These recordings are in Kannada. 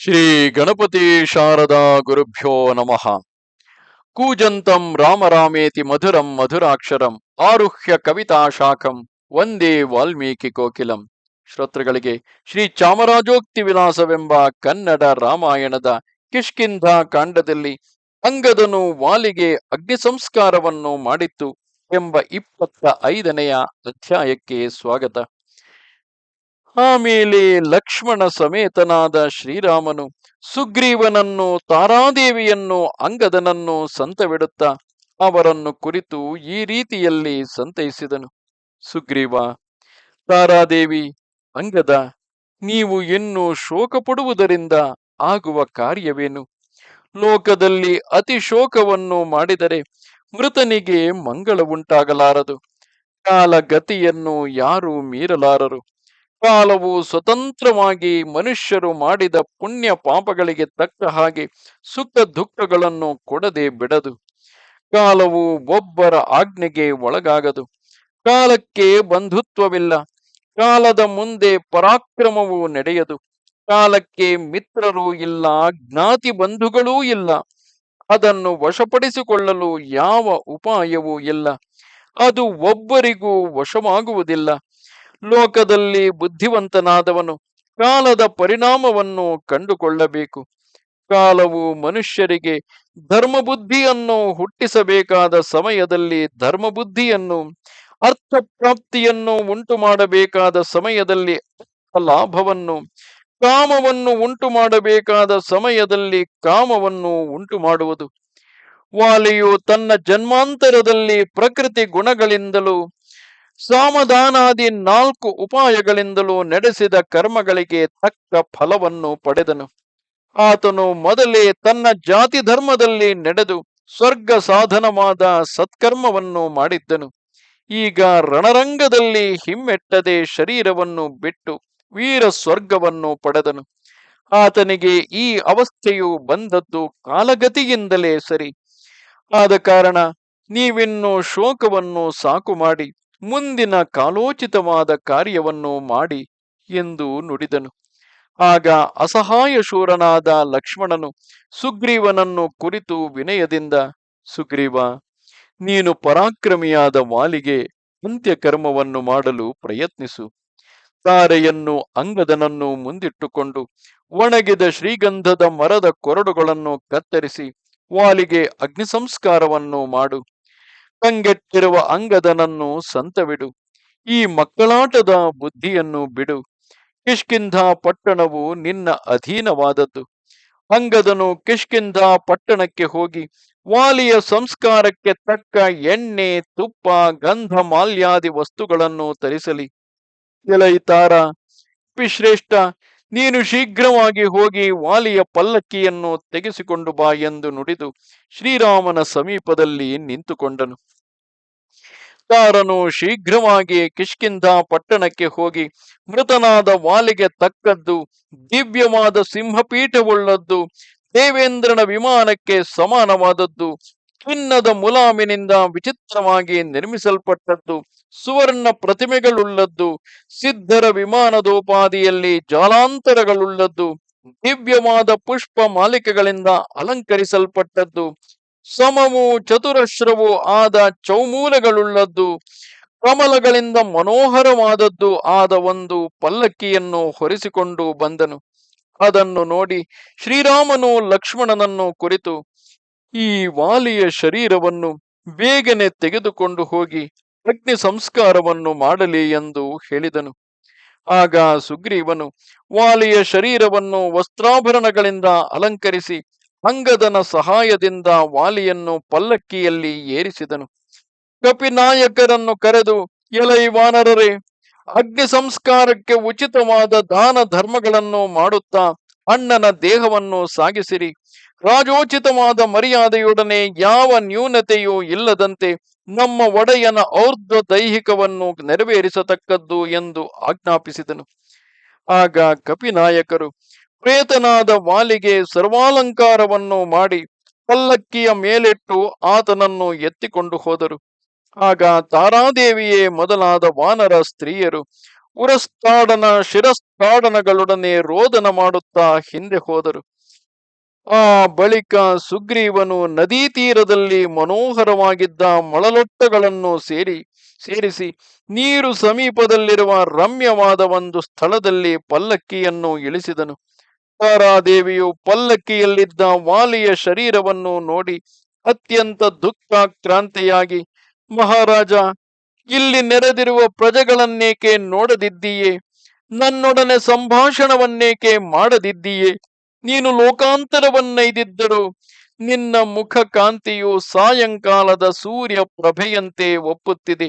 ಶ್ರೀ ಗಣಪತಿ ಶಾರದಾ ಗುರುಭ್ಯೋ ನಮಃ. ಕೂಜಂತಂ ರಾಮರಾಮೇತಿ ಮಧುರಂ ಮಧುರಾಕ್ಷರಂ ಆರುಹ್ಯ ಕವಿತಾ ಶಾಖಂ ವಂದೇ ವಾಲ್ಮೀಕಿ ಕೋಕಿಲಂ. ಶ್ರೋತೃಗಳಿಗೆ ಶ್ರೀ ಚಾಮರಾಜೋಕ್ತಿ ವಿಲಾಸವೆಂಬ ಕನ್ನಡ ರಾಮಾಯಣದ ಕಿಷ್ಕಿಂಧ ಕಾಂಡದಲ್ಲಿ ಅಂಗದನು ವಾಲಿಗೆ ಅಗ್ನಿ ಸಂಸ್ಕಾರವನ್ನು ಮಾಡಿತ್ತು ಎಂಬ ಇಪ್ಪತ್ತ ಐದನೆಯ ಅಧ್ಯಾಯಕ್ಕೆ ಸ್ವಾಗತ. ಆಮೇಲೆ ಲಕ್ಷ್ಮಣ ಸಮೇತನಾದ ಶ್ರೀರಾಮನು ಸುಗ್ರೀವನನ್ನು, ತಾರಾದೇವಿಯನ್ನು, ಅಂಗದನನ್ನು ಸಂತವಿಡುತ್ತ ಅವರನ್ನು ಕುರಿತು ಈ ರೀತಿಯಲ್ಲಿ ಸಂತೈಸಿದನು. ಸುಗ್ರೀವ, ತಾರಾದೇವಿ, ಅಂಗದ, ನೀವು ಇನ್ನು ಶೋಕ ಪಡುವುದರಿಂದ ಆಗುವ ಕಾರ್ಯವೇನು? ಲೋಕದಲ್ಲಿ ಅತಿ ಶೋಕವನ್ನು ಮಾಡಿದರೆ ಮೃತನಿಗೆ ಮಂಗಳ ಉಂಟಾಗಲಾರದು. ಕಾಲಗತಿಯನ್ನು ಯಾರೂ ಮೀರಲಾರರು. ಕಾಲವು ಸ್ವತಂತ್ರವಾಗಿ ಮನುಷ್ಯರು ಮಾಡಿದ ಪುಣ್ಯ ಪಾಪಗಳಿಗೆ ತಕ್ಕ ಹಾಗೆ ಸುಖ ದುಃಖಗಳನ್ನು ಕೊಡದೆ ಬಿಡದು. ಕಾಲವು ಒಬ್ಬರ ಆಜ್ಞೆಗೆ ಒಳಗಾಗದು. ಕಾಲಕ್ಕೆ ಬಂಧುತ್ವವಿಲ್ಲ. ಕಾಲದ ಮುಂದೆ ಪರಾಕ್ರಮವು ನಡೆಯದು. ಕಾಲಕ್ಕೆ ಮಿತ್ರರು ಇಲ್ಲ, ಜ್ಞಾತಿ ಬಂಧುಗಳೂ ಇಲ್ಲ. ಅದನ್ನು ವಶಪಡಿಸಿಕೊಳ್ಳಲು ಯಾವ ಉಪಾಯವೂ ಇಲ್ಲ. ಅದು ಒಬ್ಬರಿಗೂ ವಶವಾಗುವುದಿಲ್ಲ. ಲೋಕದಲ್ಲಿ ಬುದ್ಧಿವಂತನಾದವನು ಕಾಲದ ಪರಿಣಾಮವನ್ನು ಕಂಡುಕೊಳ್ಳಬೇಕು. ಕಾಲವು ಮನುಷ್ಯರಿಗೆ ಧರ್ಮಬುದ್ಧಿಯನ್ನು ಹುಟ್ಟಿಸಬೇಕಾದ ಸಮಯದಲ್ಲಿ ಧರ್ಮಬುದ್ಧಿಯನ್ನು, ಅರ್ಥಪ್ರಾಪ್ತಿಯನ್ನು ಉಂಟು ಮಾಡಬೇಕಾದ ಸಮಯದಲ್ಲಿ ಲಾಭವನ್ನು, ಕಾಮವನ್ನು ಉಂಟು ಮಾಡಬೇಕಾದ ಸಮಯದಲ್ಲಿ ಕಾಮವನ್ನು ಉಂಟು ಮಾಡುವುದು ವಾಲಿಯು ತನ್ನ ಜನ್ಮಾಂತರದಲ್ಲಿ ಪ್ರಕೃತಿ ಗುಣಗಳಿಂದಲೂ ಸಾಮಧಾನಾದಿ ನಾಲ್ಕು ಉಪಾಯಗಳಿಂದಲೂ ನಡೆಸಿದ ಕರ್ಮಗಳಿಗೆ ತಕ್ಕ ಫಲವನ್ನು ಪಡೆದನು. ಆತನು ಮೊದಲೇ ತನ್ನ ಜಾತಿ ಧರ್ಮದಲ್ಲಿ ನಡೆದು ಸ್ವರ್ಗ ಸಾಧನವಾದ ಸತ್ಕರ್ಮವನ್ನು ಮಾಡಿದ್ದನು. ಈಗ ರಣರಂಗದಲ್ಲಿ ಹಿಮ್ಮೆಟ್ಟದೆ ಶರೀರವನ್ನು ಬಿಟ್ಟು ವೀರ ಸ್ವರ್ಗವನ್ನು ಪಡೆದನು. ಆತನಿಗೆ ಈ ಅವಸ್ಥೆಯು ಬಂದದ್ದು ಕಾಲಗತಿಯಿಂದಲೇ ಸರಿ. ಆದ ಕಾರಣ ನೀವಿನ್ನು ಶೋಕವನ್ನು ಸಾಕು ಮಾಡಿ. ಮುಂದಿನ ಕಾಲೋಚಿತವಾದ ಕಾರ್ಯವನ್ನು ಮಾಡಿ ಎಂದು ನುಡಿದನು. ಆಗ ಅಸಹಾಯ ಶೂರನಾದ ಲಕ್ಷ್ಮಣನು ಸುಗ್ರೀವನನ್ನು ಕುರಿತು ವಿನಯದಿಂದ, ಸುಗ್ರೀವ, ನೀನು ಪರಾಕ್ರಮಿಯಾದ ವಾಲಿಗೆ ಅಂತ್ಯಕರ್ಮವನ್ನು ಮಾಡಲು ಪ್ರಯತ್ನಿಸು. ತಾರೆಯನ್ನು ಅಂಗದನನ್ನು ಮುಂದಿಟ್ಟುಕೊಂಡು ಒಣಗಿದ ಶ್ರೀಗಂಧದ ಮರದ ಕೊರಡುಗಳನ್ನು ಕತ್ತರಿಸಿ ವಾಲಿಗೆ ಅಗ್ನಿ ಸಂಸ್ಕಾರವನ್ನು ಮಾಡು. ಕಂಗೆಟ್ಟಿರುವ ಅಂಗದನನ್ನು ಸಂತವಿಡು. ಈ ಮಕ್ಕಳಾಟದ ಬುದ್ಧಿಯನ್ನು ಬಿಡು. ಕಿಷ್ಕಿಂಧ ಪಟ್ಟಣವು ನಿನ್ನ ಅಧೀನವಾದದ್ದು. ಅಂಗದನು ಕಿಷ್ಕಿಂಧ ಪಟ್ಟಣಕ್ಕೆ ಹೋಗಿ, ವಾಲಿಯ ಸಂಸ್ಕಾರಕ್ಕೆ ತಕ್ಕ ಎಣ್ಣೆ, ತುಪ್ಪ ಗಂಧ ಮಾಲ್ಯಾದಿ ವಸ್ತುಗಳನ್ನು ತರಿಸಲಿ. ಎಲೈ ತಾರ ಶ್ರೇಷ್ಠ ನೀನು ಶೀಘ್ರವಾಗಿ ಹೋಗಿ ವಾಲಿಯ ಪಲ್ಲಕ್ಕಿಯನ್ನು ತೆಗೆಸಿಕೊಂಡು ಬಾ ಎಂದು ನುಡಿದು ಶ್ರೀರಾಮನ ಸಮೀಪದಲ್ಲಿ ನಿಂತುಕೊಂಡನು. ತಾರನು ಶೀಘ್ರವಾಗಿ ಕಿಷ್ಕಿಂಧ ಪಟ್ಟಣಕ್ಕೆ ಹೋಗಿ ಮೃತನಾದ ವಾಲಿಗೆ ತಕ್ಕದ್ದು, ದಿವ್ಯವಾದ ಸಿಂಹಪೀಠವುಳ್ಳದ್ದು, ದೇವೇಂದ್ರನ ವಿಮಾನಕ್ಕೆ ಸಮಾನವಾದದ್ದು ಚಿನ್ನದ ಮುಲಾಮಿನಿಂದ ವಿಚಿತ್ರವಾಗಿ ನಿರ್ಮಿಸಲ್ಪಟ್ಟದ್ದು, ಸುವರ್ಣ ಪ್ರತಿಮೆಗಳುಳ್ಳದ್ದು, ಸಿದ್ಧರ ವಿಮಾನದೋಪಾದಿಯಲ್ಲಿ ಜಾಲಾಂತರಗಳುಳ್ಳದ್ದು, ದಿವ್ಯವಾದ ಪುಷ್ಪ ಮಾಲಿಕೆಗಳಿಂದ ಅಲಂಕರಿಸಲ್ಪಟ್ಟದ್ದು ಸಮವು ಚತುರಶ್ರವು ಆದ ಚೌಮೂಲಗಳುಳ್ಳದ್ದು, ಕಮಲಗಳಿಂದ ಮನೋಹರವಾದದ್ದು ಆದ ಒಂದು ಪಲ್ಲಕ್ಕಿಯನ್ನು ಹೊರಿಸಿಕೊಂಡು ಬಂದನು. ಅದನ್ನು ನೋಡಿ ಶ್ರೀರಾಮನು ಲಕ್ಷ್ಮಣನನ್ನು ಕುರಿತು ಈ ವಾಲಿಯ ಶರೀರವನ್ನು ಬೇಗನೆ ತೆಗೆದುಕೊಂಡು ಹೋಗಿ ಅಗ್ನಿ ಸಂಸ್ಕಾರವನ್ನು ಮಾಡಲಿ ಎಂದು ಹೇಳಿದನು. ಆಗ ಸುಗ್ರೀವನು ವಾಲಿಯ ಶರೀರವನ್ನು ವಸ್ತ್ರಾಭರಣಗಳಿಂದ ಅಲಂಕರಿಸಿ ಅಂಗದನ ಸಹಾಯದಿಂದ ವಾಲಿಯನ್ನು ಪಲ್ಲಕ್ಕಿಯಲ್ಲಿ ಏರಿಸಿದನು. ಕಪಿನಾಯಕರನ್ನು ಕರೆದು ಎಲೈ ವಾನರರೇ ಅಗ್ನಿ ಸಂಸ್ಕಾರಕ್ಕೆ ಉಚಿತವಾದ ದಾನ ಧರ್ಮಗಳನ್ನು ಮಾಡುತ್ತಾ ಅಣ್ಣನ ದೇಹವನ್ನು ಸಾಗಿಸಿರಿ. ರಾಜೋಚಿತವಾದ ಮರ್ಯಾದೆಯೊಡನೆ ಯಾವ ನ್ಯೂನತೆಯೂ ಇಲ್ಲದಂತೆ ನಮ್ಮ ಒಡೆಯನ ಔರ್ಧ್ವ ದೈಹಿಕವನ್ನು ನೆರವೇರಿಸತಕ್ಕದ್ದು ಎಂದು ಆಜ್ಞಾಪಿಸಿದನು. ಆಗ ಕಪಿನಾಯಕರು ಪ್ರೇತನಾದ ವಾಲಿಗೆ ಸರ್ವಾಲಂಕಾರವನ್ನು ಮಾಡಿ ಪಲ್ಲಕ್ಕಿಯ ಮೇಲೆಟ್ಟು ಆತನನ್ನು ಎತ್ತಿಕೊಂಡು ಹೋದರು. ಆಗ ತಾರಾದೇವಿಯೇ ಮೊದಲಾದ ವಾನರ ಸ್ತ್ರೀಯರು ಉರಸ್ತಾಡನ ಶಿರಸ್ತಾಡನಗಳೊಡನೆ ರೋದನ ಮಾಡುತ್ತಾ ಹಿಂದೆ ಹೋದರು. ಆ ಬಳಿಕ ಸುಗ್ರೀವನು ನದಿ ತೀರದಲ್ಲಿ ಮನೋಹರವಾಗಿದ್ದ ಮಳಲೊಟ್ಟಗಳನ್ನು ಸೇರಿ, ಸೇರಿಸಿ ನೀರು ಸಮೀಪದಲ್ಲಿರುವ ರಮ್ಯವಾದ ಒಂದು ಸ್ಥಳದಲ್ಲಿ ಪಲ್ಲಕ್ಕಿಯನ್ನು ಇಳಿಸಿದನು. ತಾರಾದೇವಿಯು ಪಲ್ಲಕ್ಕಿಯಲ್ಲಿದ್ದ ವಾಲಿಯ ಶರೀರವನ್ನು ನೋಡಿ ಅತ್ಯಂತ ದುಃಖಾಕ್ರಾಂತಿಯಾಗಿ, ಮಹಾರಾಜ, ಇಲ್ಲಿ ನೆರೆದಿರುವ ಪ್ರಜೆಗಳನ್ನೇಕೆ ನೋಡದಿದ್ದೀಯೇ? ನನ್ನೊಡನೆ ಸಂಭಾಷಣವನ್ನೇಕೆ ಮಾಡದಿದ್ದೀಯೇ? ನೀನು ಲೋಕಾಂತರವನ್ನೈದಿದ್ದರು ನಿನ್ನ ಮುಖ ಕಾಂತಿಯು ಸಾಯಂಕಾಲದ ಸೂರ್ಯ ಪ್ರಭೆಯಂತೆ ಒಪ್ಪುತ್ತಿದೆ.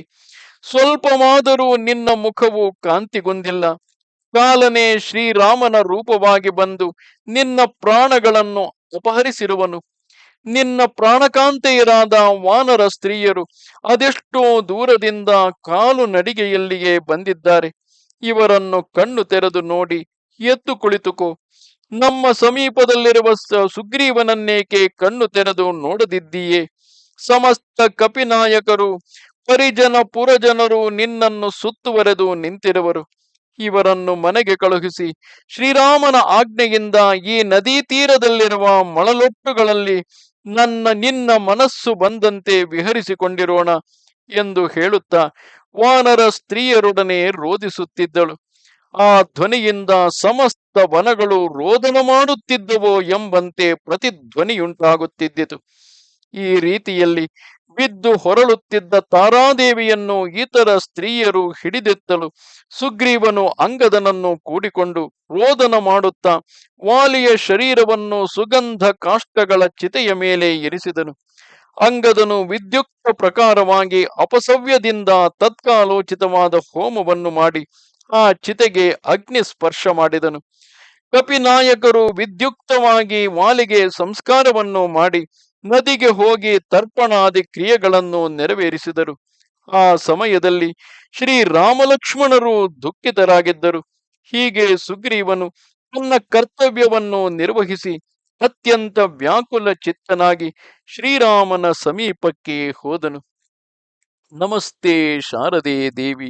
ಸ್ವಲ್ಪವಾದರೂ ನಿನ್ನ ಮುಖವು ಕಾಂತಿಗೊಂದಿಲ್ಲ ಕಾಲನೇ ಶ್ರೀರಾಮನ ರೂಪವಾಗಿ ಬಂದು ನಿನ್ನ ಪ್ರಾಣಗಳನ್ನು ಅಪಹರಿಸಿರುವನು. ನಿನ್ನ ಪ್ರಾಣಕಾಂತೆಯರಾದ ವಾನರ ಸ್ತ್ರೀಯರು ಅದೆಷ್ಟೋ ದೂರದಿಂದ ಕಾಲು ನಡಿಗೆಯಲ್ಲಿಯೇ ಬಂದಿದ್ದಾರೆ. ಇವರನ್ನು ಕಣ್ಣು ತೆರೆದು ನೋಡಿ ಎತ್ತು ಕುಳಿತುಕೋ. ನಮ್ಮ ಸಮೀಪದಲ್ಲಿರುವ ಸುಗ್ರೀವನನ್ನೇಕೆ ಕಣ್ಣು ತೆರೆದು ನೋಡದಿದ್ದೀಯೇ? ಸಮಸ್ತ ಕಪಿನಾಯಕರು, ಪರಿಜನ ಪುರಜನರು ನಿನ್ನನ್ನು ಸುತ್ತುವರೆದು ನಿಂತಿರುವರು. ಇವರನ್ನು ಮನೆಗೆ ಕಳುಹಿಸಿ ಶ್ರೀರಾಮನ ಆಜ್ಞೆಯಿಂದ ಈ ನದಿ ತೀರದಲ್ಲಿರುವ ಮಳಲೊಟ್ಟುಗಳಲ್ಲಿ ನನ್ನ ನಿನ್ನ ಮನಸ್ಸು ಬಂದಂತೆ ವಿಹರಿಸಿಕೊಂಡಿರೋಣ ಎಂದು ಹೇಳುತ್ತಾ ವಾನರ ಸ್ತ್ರೀಯರೊಡನೆ ರೋಧಿಸುತ್ತಿದ್ದಳು. ಆ ಧ್ವನಿಯಿಂದ ಸಮಸ್ತ ವನಗಳು ರೋದನ ಮಾಡುತ್ತಿದ್ದವೋ ಎಂಬಂತೆ ಪ್ರತಿಧ್ವನಿಯುಂಟಾಗುತ್ತಿದ್ದಿತು. ಈ ರೀತಿಯಲ್ಲಿ ಬಿದ್ದು ಹೊರಳುತ್ತಿದ್ದ ತಾರಾದೇವಿಯನ್ನು ಇತರ ಸ್ತ್ರೀಯರು ಹಿಡಿದೆತ್ತಲು ಸುಗ್ರೀವನು ಅಂಗದನನ್ನು ಕೂಡಿಕೊಂಡು ರೋದನ ಮಾಡುತ್ತಾ ವಾಲಿಯ ಶರೀರವನ್ನು ಸುಗಂಧ ಕಾಷ್ಟಗಳ ಚಿತೆಯ ಮೇಲೆ ಇರಿಸಿದನು. ಅಂಗದನು ವಿದ್ಯುಕ್ತ ಪ್ರಕಾರವಾಗಿ ಅಪಸವ್ಯದಿಂದ ತತ್ಕಾಲೋಚಿತವಾದ ಹೋಮವನ್ನು ಮಾಡಿ ಆ ಚಿತೆಗೆ ಅಗ್ನಿ ಸ್ಪರ್ಶ ಮಾಡಿದನು. ಕಪಿನಾಯಕರು ವಿದ್ಯುಕ್ತವಾಗಿ ವಾಲಿಗೆ ಸಂಸ್ಕಾರವನ್ನು ಮಾಡಿ ನದಿಗೆ ಹೋಗಿ ತರ್ಪಣಾದಿ ಕ್ರಿಯೆಗಳನ್ನು ನೆರವೇರಿಸಿದರು. ಆ ಸಮಯದಲ್ಲಿ ಶ್ರೀ ರಾಮಲಕ್ಷ್ಮಣರು ದುಃಖಿತರಾಗಿದ್ದರು. ಹೀಗೆ ಸುಗ್ರೀವನು ತನ್ನ ಕರ್ತವ್ಯವನ್ನು ನಿರ್ವಹಿಸಿ ಅತ್ಯಂತ ವ್ಯಾಕುಲ ಚಿತ್ತನಾಗಿ ಶ್ರೀರಾಮನ ಸಮೀಪಕ್ಕೆ ಹೋದನು. ನಮಸ್ತೆ ಶಾರದೆ ದೇವಿ.